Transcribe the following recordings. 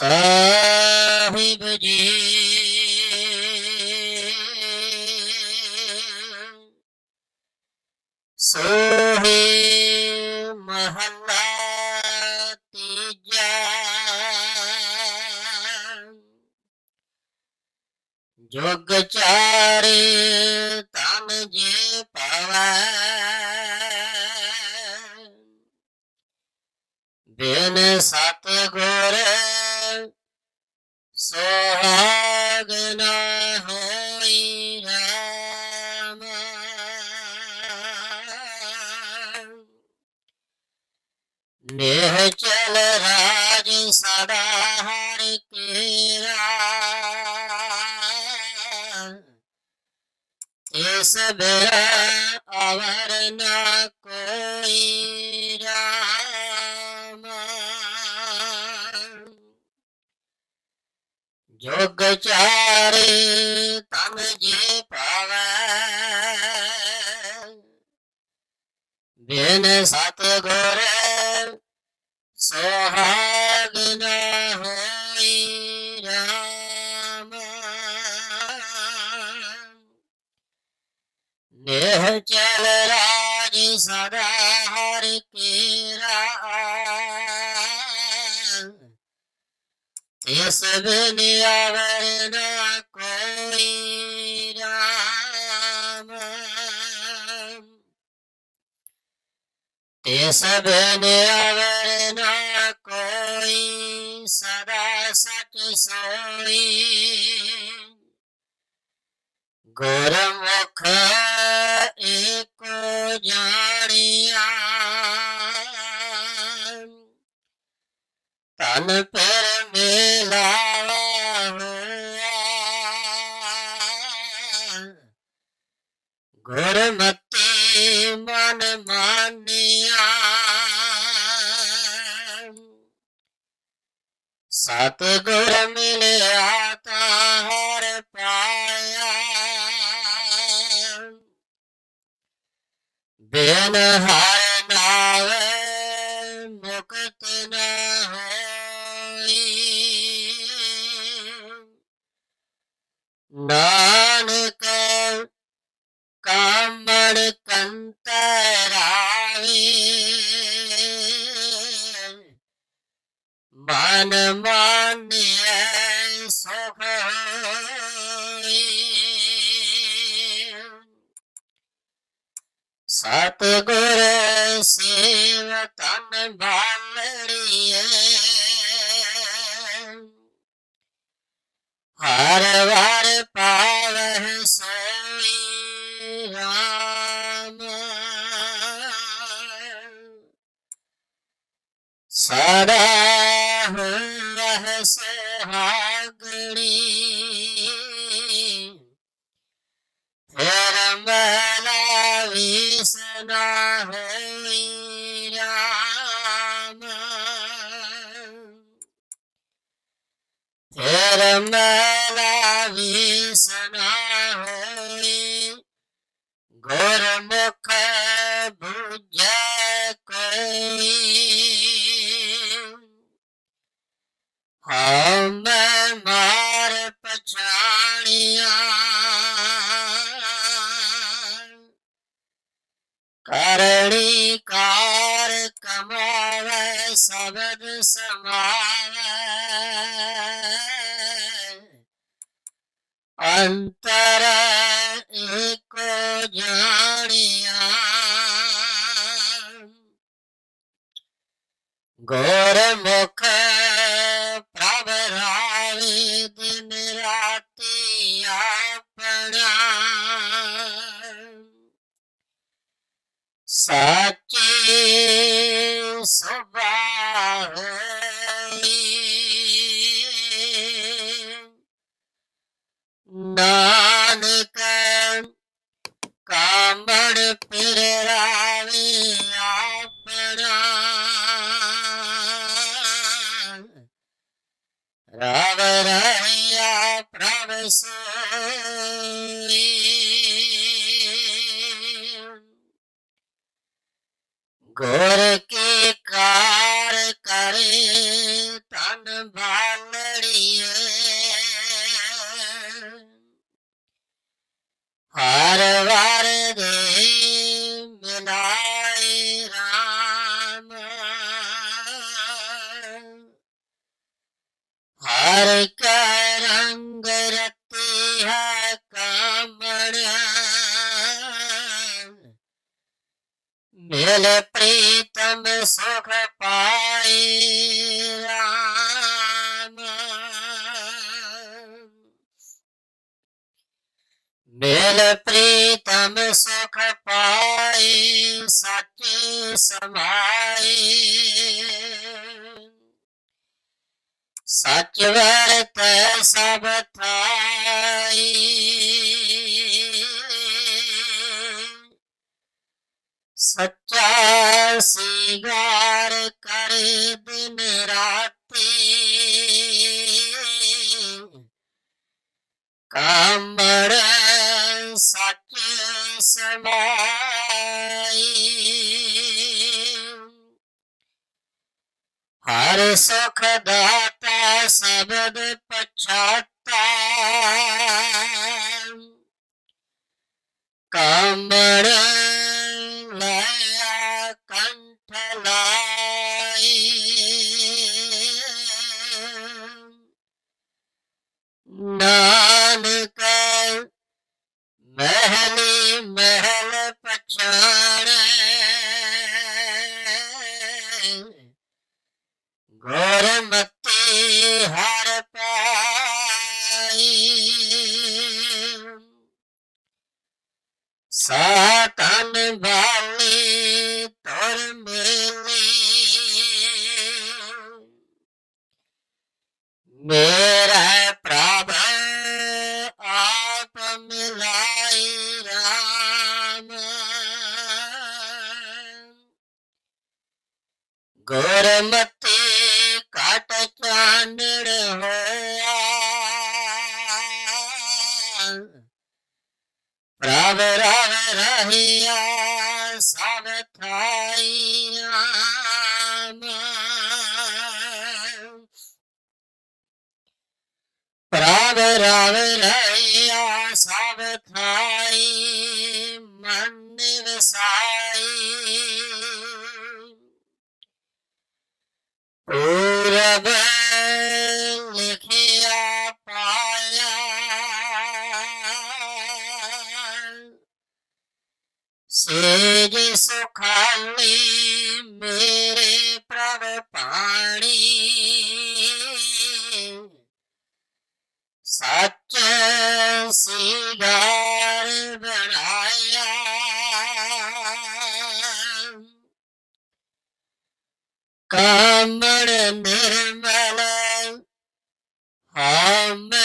Sahib Ji. ਜੁਗ ਚਾਰੇ ਤਨ ਜੇ ਪਾਵੈ। ਬਿਨ ਸਤ ਗੁਰ ਸੁਹਾਗ ਨ ਹੋਈ ਰਾਮ। ਨੇਹ ਚਲ ਰਾਜ ਸਦਾ ਇਸ ਬਿਰਾ ਅਵਰ ਨ ਕੋਈ ਰਾਮ। ਜੋਗ ਚਾਰੇ ਤਨ ਜੇ ਪਾਵੈ। ਬਿਨ ਸਤ ਗੁਰ ਸੁਹਾਗ ਨ ਚਲ ਰਾਜ ਸਦਾ ਹਰ ਕੇਰਾ ਇਸ ਬਿਨ ਅਵਰ ਨ ਕੋਈ ਰਾਮ। ਤਿਸ ਬਿਨ ਅਵਰ ਨ ਕੋਈ ਸਦਾ ਸਚ ਸੋਈ। ਗੁਰਮੁਖ ਏਕੋ ਜਾਣਿਆ। ਤਨ ਪਰ ਮਿਲਾਵਾ ਹੋਆ ਮਨ ਮਾਨਿਆ। ਸਤ ਗੁਰ ਮਿਲਿਆ ਤਾ ਹਰ ਪਾਇਆ। ਬਿਨ ਹਰ ਨਾਵੇ ਮੁਕਤ ਨ ਹੋਈ। ਨਾ ਸਤ ਗੁਰ ਸੇਵ ਤਨ ਬਾਲੜੀਏ। ਹਰ ਵਾਰ ਪਾਵਹਿ ਸੋਈ ਰਾਮ। ਸਦਾ ਰਹਿ ਸੁਹਾਗਣੀ ਫਿਰ ਮਲਾ ਵਿਸਨਾ ਹੋਈ ਰਾਮ ਕਰਣੀ ਕਾਰ ਕਮਾਵੇ ਸਬਦ ਸਮਾਵੇ। ਅੰਤਰ ਏਕੋ ਜਾਣਿਆ। ਗੁਰਮੁਖ சாக்கி சுபாவணி. நானுகன் காம்படு பிறராவி ஆப்பனான் ராவரையா பிரவசூரி ਪ੍ਰਭ ਸੋਈ ਗੁਰ ਕੀ ਕਾਰ ਕਰੇ ਤਨ ਬਾਲੜੀਏ ਹਰ ਵਾਰ ਦੇ ਮਿਲਾਏ ਰਾਮ। ਹਰ ਕਾ ਰੰਗ ਰਤੀ ਹੈ ਕਾਮਣ। ਮਿਲ ਪ੍ਰੀਤਮ ਸੁਖ ਪਾਏ ਰਾਮ ਮਿਲ ਪ੍ਰੀਤਮ ਸੁਖ ਪਾਏ ਸੱਚ ਸਮਾਏ ਸੱਚ ਵਰਤ ਸਭ ਥਾਈ। ਸੱਚਾ ਸਿਗਾਰ ਕਰੇ ਦਿਨ ਰਾਤੀ ਕਾਮੜ ਸੱਚ ਸਮਾਈ। ਹਰ ਸੁਖ ਦਾਤਾ ਸਬਦ ਪਛਾਤਾ। ਕਾਮੜ ਗੁਰਮਤਿ ਹਰ ਪਾਈ। ਸਾਤਨ ਵਾਲੀ ਤੁਰ ਮੇਲੀ। ਮੇਰਾ ਪ੍ਰਭ ਰਵ ਰਹਿਆ ਸਭ ਥਾਈਆਂ ਪ੍ਰਭ ਰਵ ਰਹਿਆ ਸਭ ਥਾਈ ਮਨ ਵਸਾਈ ਸੁਖਾਲੀ ਮੇਰੇ ਪ੍ਰਭ ਪਾਣੀ। ਸੱਚ ਸਿਗਾਰ ਬਣਾਇਆ। ਕਾਮੜ ਨਿਰਮਲ ਹਮੇ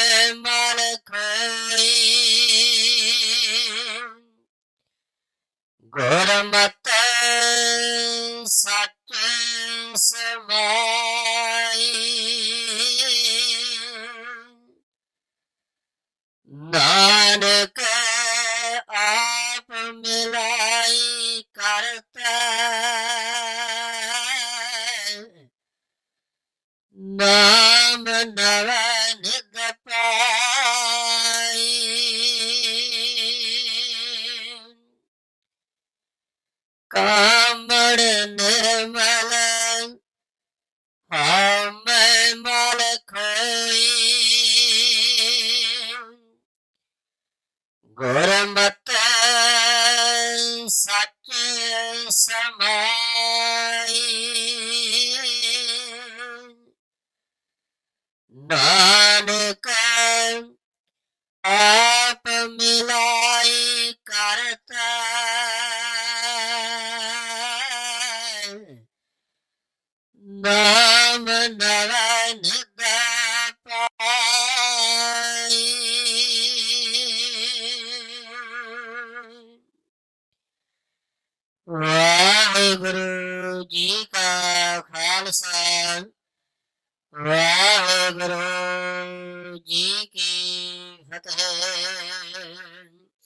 ਆਪ ਮਿਲਾਈ ਕਰਤਾ ਨਾਮ ਨਵ ਨਿਦ ਪਾਈ ਕਾਮੜ ਨਿਰਮਲ ਹਮ ਮਲ ਖੋਈ ਗੁਰਮਤ No.